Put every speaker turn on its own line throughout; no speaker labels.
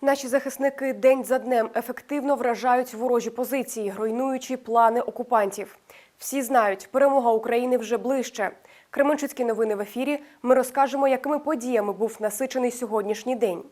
Наші захисники день за днем ефективно вражають ворожі позиції, руйнуючи плани окупантів. Всі знають, перемога України вже ближче. Кременчуцькі новини в ефірі. Ми розкажемо, якими подіями був насичений сьогоднішній день.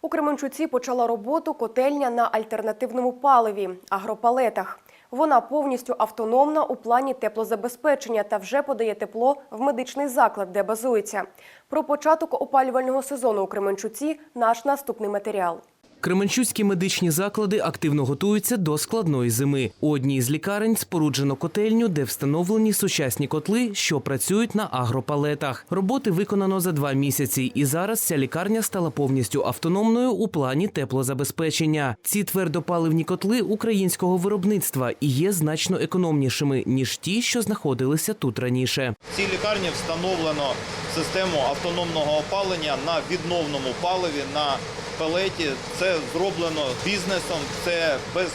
У Кременчуці почала роботу котельня на альтернативному паливі агропалетах. Вона повністю автономна у плані теплозабезпечення та вже подає тепло в медичний заклад, де базується. Про початок опалювального сезону у Кременчуці наш наступний матеріал.
Кременчуцькі медичні заклади активно готуються до складної зими. У одній з лікарень споруджено котельню, де встановлені сучасні котли, що працюють на агропалетах. Роботи виконано за два місяці, і зараз ця лікарня стала повністю автономною у плані теплозабезпечення. Ці твердопаливні котли українського виробництва і є значно економнішими ніж ті, що знаходилися тут раніше.
В цій лікарні встановлено систему автономного опалення на відновному паливі на пелеті. Це зроблено бізнесом, це без е,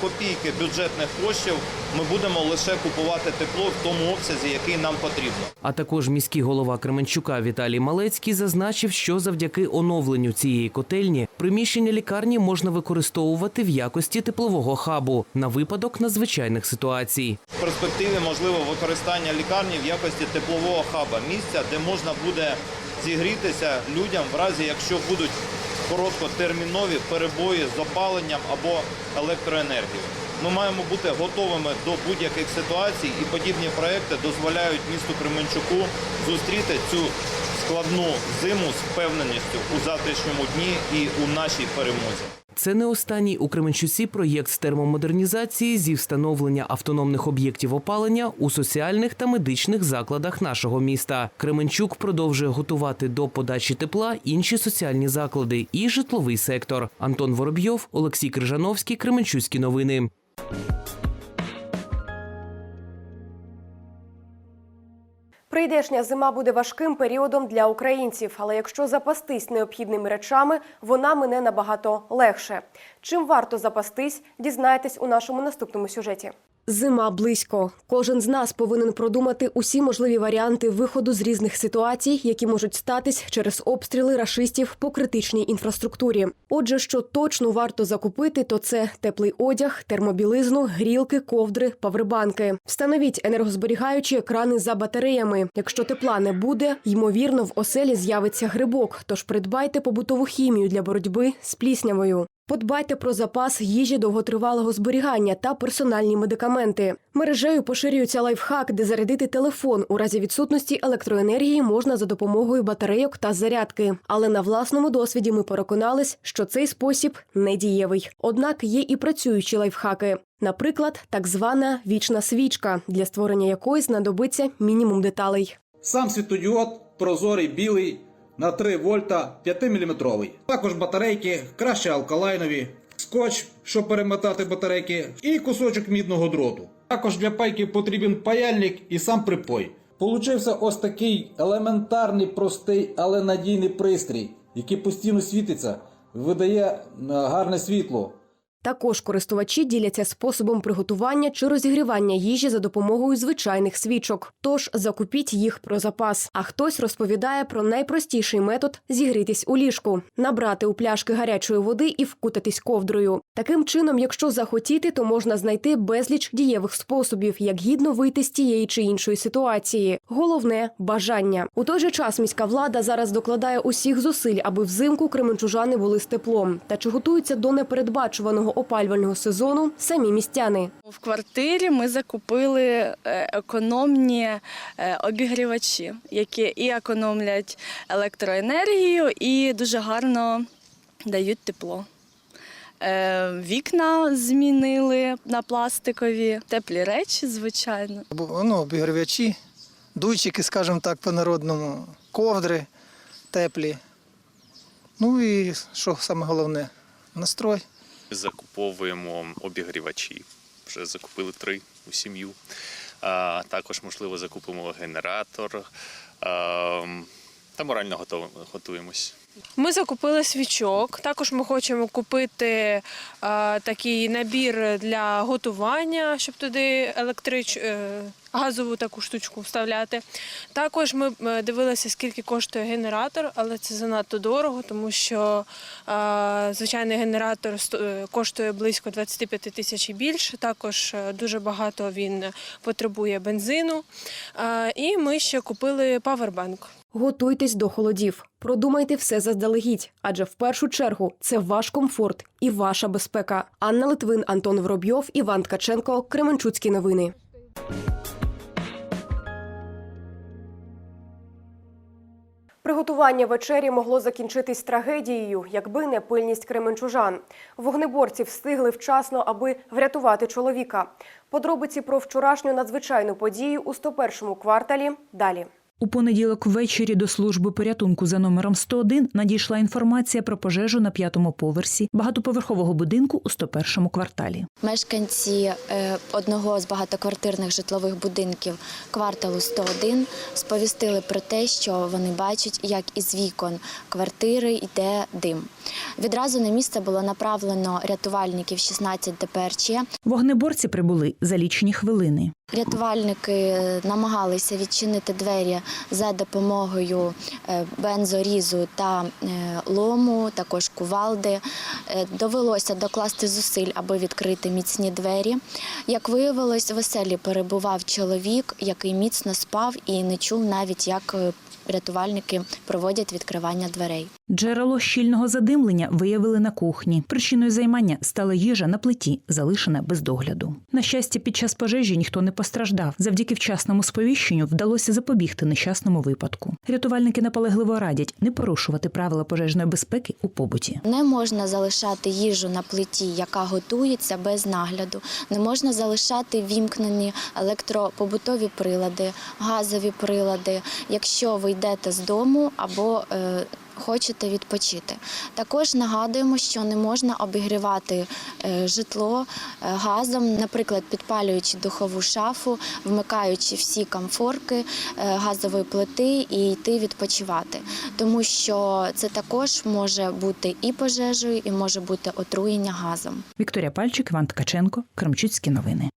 копійки бюджетних коштів. Ми будемо лише купувати тепло в тому обсязі, який нам потрібно.
А також міський голова Кременчука Віталій Малецький зазначив, що завдяки оновленню цієї котельні приміщення лікарні можна використовувати в якості теплового хабу на випадок надзвичайних ситуацій.
В перспективі можливо використання лікарні в якості теплового хаба, місця, де можна буде зігрітися людям в разі, якщо будуть короткотермінові перебої з опаленням або електроенергією. Ми маємо бути готовими до будь-яких ситуацій, і подібні проекти дозволяють місту Кременчуку зустріти цю складну зиму з впевненістю у завтрашньому дні і у нашій перемозі.
Це не останній у Кременчуці проєкт з термомодернізації зі встановлення автономних об'єктів опалення у соціальних та медичних закладах нашого міста. Кременчук продовжує готувати до подачі тепла інші соціальні заклади і житловий сектор. Антон Воробйов, Олексій Крижановський, Кременчуцькі новини.
Прийдешня зима буде важким періодом для українців, але якщо запастись необхідними речами, вона мине набагато легше. Чим варто запастись, дізнаєтесь у нашому наступному сюжеті. Зима близько. Кожен з нас повинен продумати усі можливі варіанти виходу з різних ситуацій, які можуть статись через обстріли рашистів по критичній інфраструктурі. Отже, що точно варто закупити, то це теплий одяг, термобілизну, грілки, ковдри, павербанки. Встановіть енергозберігаючі екрани за батареями. Якщо тепла не буде, ймовірно, в оселі з'явиться грибок. Тож придбайте побутову хімію для боротьби з пліснявою. Подбайте про запас їжі довготривалого зберігання та персональні медикаменти. Мережею поширюється лайфхак, де зарядити телефон у разі відсутності електроенергії можна за допомогою батарейок та зарядки. Але на власному досвіді ми переконались, що цей спосіб недієвий. Однак є і працюючі лайфхаки. Наприклад, так звана вічна свічка, для створення якої знадобиться мінімум деталей.
Сам світодіод прозорий білий на 3 вольта 5-мм. Також батарейки, краще алкалайнові, скотч, щоб перемотати батарейки, і кусочок мідного дроту. Також для пайки потрібен паяльник і сам припой. Получився ось такий елементарний, простий, але надійний пристрій, який постійно світиться, видає е, гарне світло.
Також користувачі діляться способом приготування чи розігрівання їжі за допомогою звичайних свічок. Тож закупіть їх про запас. А хтось розповідає про найпростіший метод зігрітись у ліжку, набрати у пляшки гарячої води і вкутатись ковдрою. Таким чином, якщо захотіти, то можна знайти безліч дієвих способів, як гідно вийти з тієї чи іншої ситуації. Головне бажання. У той же час міська влада зараз докладає усіх зусиль, аби взимку кременчужани були з теплом. Та чи готуються до непередбачуваного опалювального сезону самі містяни?
В квартирі ми закупили е, економні е, обігрівачі, які і економлять електроенергію, і дуже гарно дають тепло. Е, Вікна змінили на пластикові, теплі речі, звичайно.
Ну, обігрівачі, дуйчики, скажімо так, по-народному, ковдри теплі. Ну і що саме головне настрой.
Закуповуємо обігрівачі. Вже закупили три у сім'ю. А, також, можливо, закупимо генератор. Та морально готуємось.
Ми закупили свічок. Також ми хочемо купити е, такий набір для готування, щоб туди електрич... газову таку штучку вставляти. Також ми е, дивилися, скільки коштує генератор, але це занадто дорого, тому що е, звичайний генератор е, коштує близько 25 тисяч і більше. Також дуже багато він потребує бензину. І ми ще купили павербанк.
Готуйтесь до холодів. Продумайте все заздалегідь, адже в першу чергу це ваш комфорт і ваша безпека. Анна Литвин, Антон Воробйов, Іван Ткаченко, Кременчуцькі новини. Приготування вечері могло закінчитись трагедією, якби не пильність кременчужан. Вогнеборці встигли вчасно, аби врятувати чоловіка. Подробиці про вчорашню надзвичайну подію у 101-му кварталі далі.
У понеділок ввечері до служби порятунку за номером 101 надійшла інформація про пожежу на п'ятому поверсі багатоповерхового будинку у 101-му кварталі.
Мешканці е, одного з багатоквартирних житлових будинків кварталу 101 сповістили про те, що вони бачать, як із вікон квартири йде дим. Відразу на місце було направлено рятувальників 16 ДПРЧ.
Вогнеборці прибули за лічені хвилини.
Рятувальники е, намагалися відчинити двері за допомогою е, бензорізу та е, лому, також кувалди. Довелося докласти зусиль, аби відкрити міцні двері. Як виявилось, в оселі перебував чоловік, який міцно спав і не чув навіть, як рятувальники проводять відкривання дверей.
Джерело щільного задимлення виявили на кухні. Причиною займання стала їжа на плиті, залишена без догляду. На щастя, під час пожежі ніхто не постраждав. Завдяки вчасному сповіщенню вдалося запобігти нещасному випадку. Рятувальники наполегливо радять не порушувати правила пожежної безпеки у побуті.
Не можна залишати їжу на плиті, яка готується без нагляду. Не можна залишати вімкнені електропобутові прилади, газові прилади, якщо ви йдете з дому або е, Хочете відпочити. Також нагадуємо, що не можна обігрівати е, житло е, газом, наприклад, підпалюючи духову шафу, вмикаючи всі камфорки е, газової плити і йти відпочивати, тому що це також може бути і пожежею, і може бути отруєння газом.
Вікторія Пальчик, Іван Ткаченко, Кремчуцькі новини.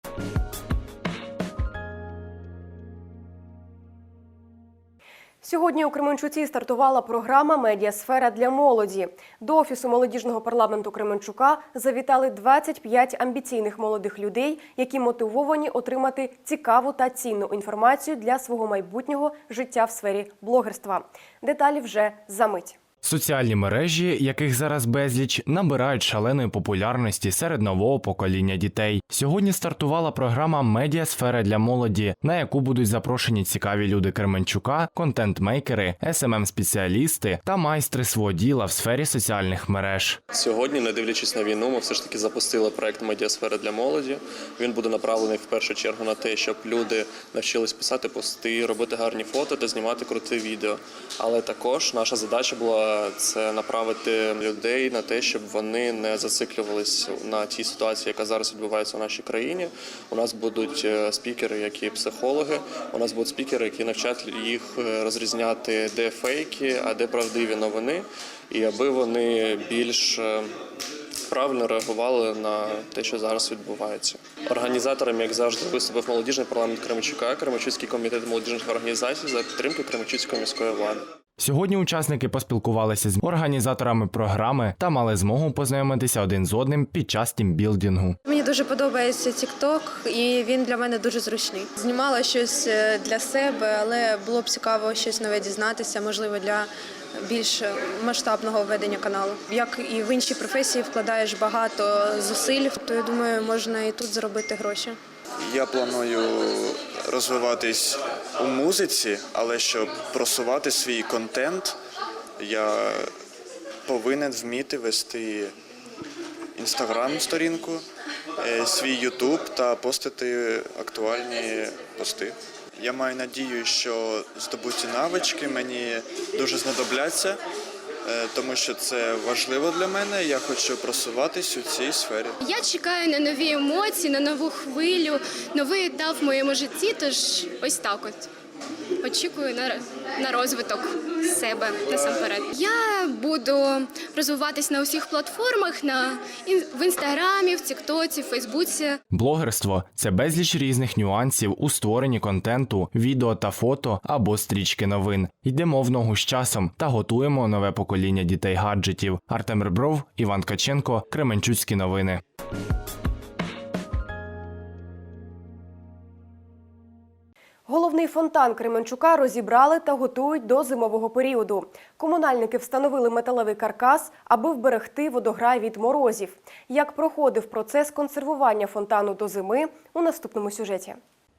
Сьогодні у Кременчуці стартувала програма Медіасфера для молоді. До офісу молодіжного парламенту Кременчука завітали 25 амбіційних молодих людей, які мотивовані отримати цікаву та цінну інформацію для свого майбутнього життя в сфері блогерства. Деталі вже за мить.
Соціальні мережі, яких зараз безліч, набирають шаленої популярності серед нового покоління дітей. Сьогодні стартувала програма Медіасфера для молоді, на яку будуть запрошені цікаві люди Кременчука, контент-мейкери, smm спеціалісти та майстри свого діла в сфері соціальних мереж.
Сьогодні, не дивлячись на війну, ми все ж таки запустили проект Медіасфера для молоді. Він буде направлений в першу чергу на те, щоб люди навчились писати пости, робити гарні фото та знімати круте відео. Але також наша задача була це направити людей на те, щоб вони не зациклювались на тій ситуації, яка зараз відбувається в нашій країні. У нас будуть е, спікери, які психологи. У нас будуть спікери, які навчать їх е, розрізняти, де фейки, а де правдиві новини, і аби вони більш е, правильно реагували на те, що зараз відбувається. Організатором, як завжди, виступив молодіжний парламент Кременчука, Кременчуцький комітет молодіжних організацій за підтримки Кременчуцької міської влади.
Сьогодні учасники поспілкувалися з організаторами програми та мали змогу познайомитися один з одним під час тімбілдингу.
Мені дуже подобається TikTok, і він для мене дуже зручний. Знімала щось е, для себе, але було б цікаво щось нове дізнатися, можливо, для більш масштабного ведення каналу. Як і в інші професії вкладаєш багато зусиль, то я думаю, можна і тут заробити гроші.
Я планую розвиватись у музиці, але щоб просувати свій контент, я повинен вміти вести інстаграм-сторінку, е, свій ютуб та постити актуальні пости. Я маю надію, що здобуті навички мені дуже знадобляться, тому що це важливо для мене. Я хочу просуватись у цій сфері.
Я чекаю на нові емоції, на нову хвилю, новий етап в моєму житті. Тож ось так от. Очікую на, на розвиток себе насамперед. Я буду розвиватись на усіх платформах, на в інстаграмі, в Тіктоці, в Фейсбуці.
Блогерство це безліч різних нюансів у створенні контенту, відео та фото або стрічки новин. Йдемо в ногу з часом та готуємо нове покоління дітей гаджетів. Артем Ребров, Іван Ткаченко, Кременчуцькі новини.
Головний фонтан Кременчука розібрали та готують до зимового періоду. Комунальники встановили металевий каркас, аби вберегти водограй від морозів. Як проходив процес консервування фонтану до зими у наступному сюжеті.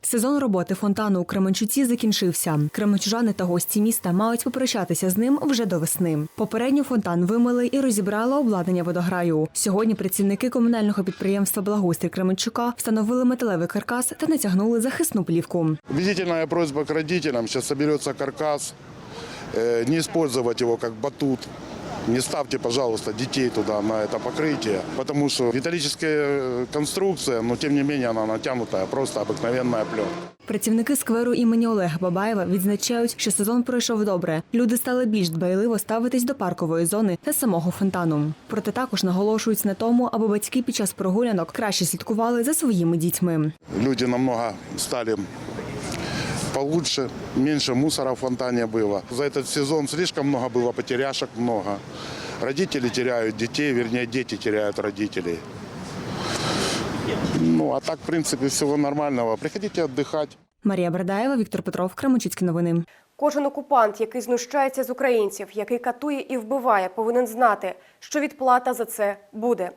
Сезон роботи фонтану у Кременчуці закінчився. Кременчужани та гості міста мають попрощатися з ним вже до весни. Попередньо фонтан вимили і розібрали обладнання водограю. Сьогодні працівники комунального підприємства Благоустрій Кременчука встановили металевий каркас та натягнули захисну плівку.
Убедительная просьба к родителям. Сейчас соберется каркас. Э, Не использовать его как батут. Не ставьте, пожалуйста, детей туда на это покрытие, потому что металлическая э, конструкция, но тем не менее она натянутая, просто обыкновенная пленка.
Працівники скверу імені Олега Бабаєва відзначають, що сезон пройшов добре. Люди стали більш дбайливо ставитись до паркової зони та самого фонтану. Проте також наголошують на тому, аби батьки під час прогулянок краще слідкували за своїми дітьми.
Люди намного стали получше, меньше мусора в фонтане было. За этот сезон слишком много было потеряшек, много. Родители теряют детей, вернее, дети теряют родителей. Ну, а так, в принципе, всего нормального. Приходите отдыхать.
Марія Бердаєва, Віктор Петров, Кременчуцькі новини.
Кожен окупант, який знущається з українців, який катує і вбиває, повинен знати, що відплата за це буде.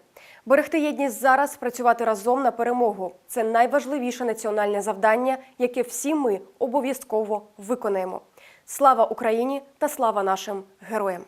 Берегти єдність зараз, працювати разом на перемогу це найважливіше національне завдання, яке всі ми обов'язково виконаємо. Слава Україні та слава нашим героям!